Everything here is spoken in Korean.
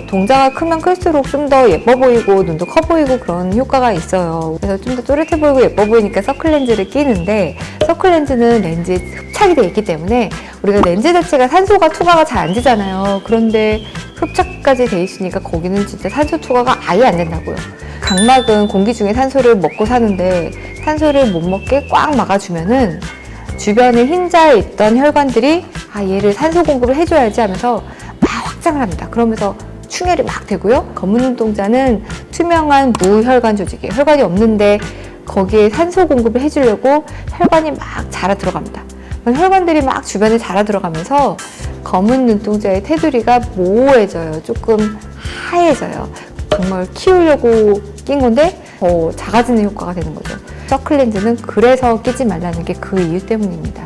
동자가 크면 클수록 좀 더 예뻐 보이고 눈도 커 보이고 그런 효과가 있어요. 그래서 좀 더 또렷해 보이고 예뻐 보이니까 서클렌즈를 끼는데 서클렌즈는 렌즈에 흡착이 돼 있기 때문에 우리가 렌즈 자체가 산소가 투과가 잘 안 되잖아요. 그런데 흡착까지 돼 있으니까 거기는 진짜 산소 투과가 아예 안 된다고요. 각막은 공기 중에 산소를 먹고 사는데 산소를 못 먹게 꽉 막아주면은 주변에 흰자에 있던 혈관들이 아 얘를 산소 공급을 해줘야지 하면서 막 확장을 합니다. 그러면서 충혈이 막 되고요. 검은 눈동자는 투명한 무혈관 조직이에요. 혈관이 없는데 거기에 산소 공급을 해주려고 혈관이 막 자라 들어갑니다. 혈관들이 막 주변에 자라 들어가면서 검은 눈동자의 테두리가 모호해져요. 조금 하얘져요. 정말 키우려고 낀 건데 더 작아지는 효과가 되는 거죠. 서클렌즈는 그래서 끼지 말라는 게 그 이유 때문입니다.